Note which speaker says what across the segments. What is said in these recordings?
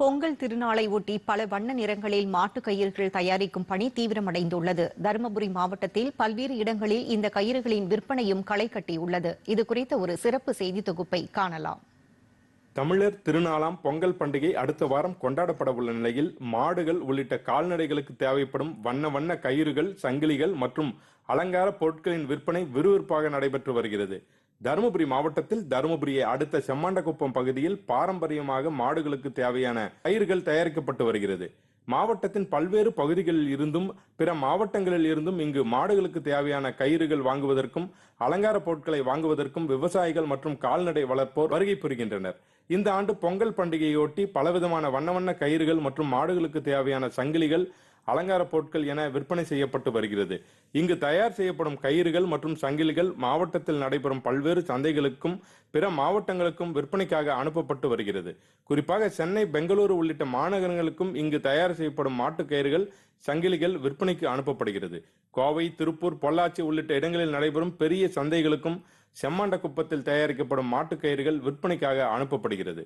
Speaker 1: பொங்கல் திருநாளை ஒட்டி பல வண்ண நிறங்களில் மாட்டு கயிறுகள் தயாரிக்கும் பணி தீவிரமடைந்துள்ளது. தருமபுரி மாவட்டத்தில் பல்வேறு இடங்களில் இந்த கயிறுகளின் விற்பனையும் களை கட்டியுள்ளது. இது குறித்த ஒரு சிறப்பு செய்தி தொகுப்பை காணலாம்.
Speaker 2: தமிழர் திருநாளாம் பொங்கல் பண்டிகை அடுத்த வாரம் கொண்டாடப்பட உள்ள நிலையில் மாடுகள் உள்ளிட்ட கால்நடைகளுக்கு தேவைப்படும் வண்ண வண்ண கயிறுகள் சங்கிலிகள் மற்றும் அலங்கார பொருட்களின் விற்பனை விறுவிறுப்பாக நடைபெற்று வருகிறது. தருமபுரி மாவட்டத்தில் தருமபுரியை அடுத்த செம்மாண்டகுப்பம் பகுதியில் பாரம்பரியமாக மாடுகளுக்கு தேவையான கயிறுகள் தயாரிக்கப்பட்டு வருகிறது. மாவட்டத்தின் பல்வேறு பகுதிகளில் இருந்தும் பிற மாவட்டங்களில் இருந்தும் இங்கு மாடுகளுக்கு தேவையான கயிறுகள் வாங்குவதற்கும் அலங்கார பொருட்களை வாங்குவதற்கும் விவசாயிகள் மற்றும் கால்நடை வளர்ப்போர் வருகை புரிகின்றனர். இந்த ஆண்டு பொங்கல் பண்டிகையொட்டி பலவிதமான வண்ண வண்ண கயிறுகள் மற்றும் மாடுகளுக்கு தேவையான சங்கிலிகள் அலங்கார பொருட்கள் என விற்பனை செய்யப்பட்டு வருகிறது. இங்கு தயார் செய்யப்படும் கயிறுகள் மற்றும் சங்கிலிகள் மாவட்டத்தில் நடைபெறும் பல்வேறு சந்தைகளுக்கும் பிற மாவட்டங்களுக்கும் விற்பனைக்காக அனுப்பப்பட்டு வருகிறது. குறிப்பாக சென்னை பெங்களூரு உள்ளிட்ட மாநகரங்களுக்கும் இங்கு தயார் செய்யப்படும் மாட்டு கயிறுகள் சங்கிலிகள் விற்பனைக்கு அனுப்பப்படுகிறது. கோவை திருப்பூர் பொள்ளாச்சி உள்ளிட்ட இடங்களில் நடைபெறும் பெரிய சந்தைகளுக்கும் செம்மாண்டக்குப்பத்தில் தயாரிக்கப்படும் மாட்டுக் கயிறுகள் விற்பனைக்காக அனுப்பப்படுகிறது.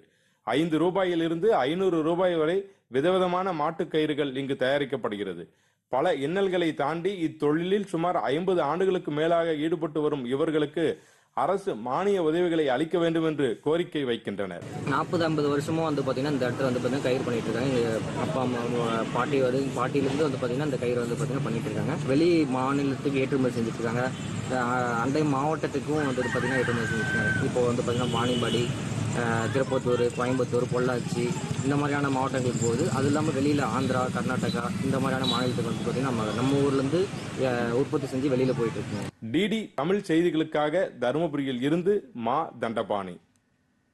Speaker 2: ஐந்து ரூபாயிலிருந்து ஐநூறு ரூபாய் வரை விதவிதமான மாட்டுக் கயிறுகள் இங்கு தயாரிக்கப்படுகிறது. பல இன்னல்களை தாண்டி இத்தொழிலில் சுமார் ஐம்பது ஆண்டுகளுக்கு மேலாக ஈடுபட்டு வரும் இவர்களுக்கு அரசு மானிய உதவிகளை அளிக்க வேண்டும் என்று கோரிக்கை வைக்கின்றனர்.
Speaker 3: நாற்பது ஐம்பது வருஷமும் வந்து பார்த்தீங்கன்னா இந்த இடத்துல வந்து பார்த்தீங்கன்னா கயிறு பண்ணிட்டு இருக்காங்க. அப்பா அம்மா பாட்டி வந்து பாட்டியிலேருந்து வந்து பார்த்தீங்கன்னா இந்த கயிறு வந்து பார்த்தீங்கன்னா பண்ணிட்டு இருக்காங்க. வெளி மாநிலத்துக்கு ஏற்றுமதி செஞ்சுட்டு இருக்காங்க. அண்டை மாவட்டத்துக்கும் வந்து பார்த்தீங்கன்னா ஏற்றுமதி செஞ்சிருக்காங்க இப்போ வந்து பார்த்தீங்கன்னா வாணியம்பாடி திருப்பத்தூர் கோயம்புத்தூர் பொள்ளாச்சி இந்த மாதிரியான மாவட்டங்களுக்கு போகுது. அது இல்லாமல் வெளியில் ஆந்திரா கர்நாடகா இந்த மாதிரியான மாநிலத்துக்கு வந்து பார்த்தீங்கன்னா நம்ம நம்ம ஊர்லேருந்து உற்பத்தி செஞ்சு வெளியில் போயிட்டு இருக்கோம்.
Speaker 2: டிடி தமிழ் செய்திகளுக்காக தருமபுரியில் இருந்து மா தண்டபாணி.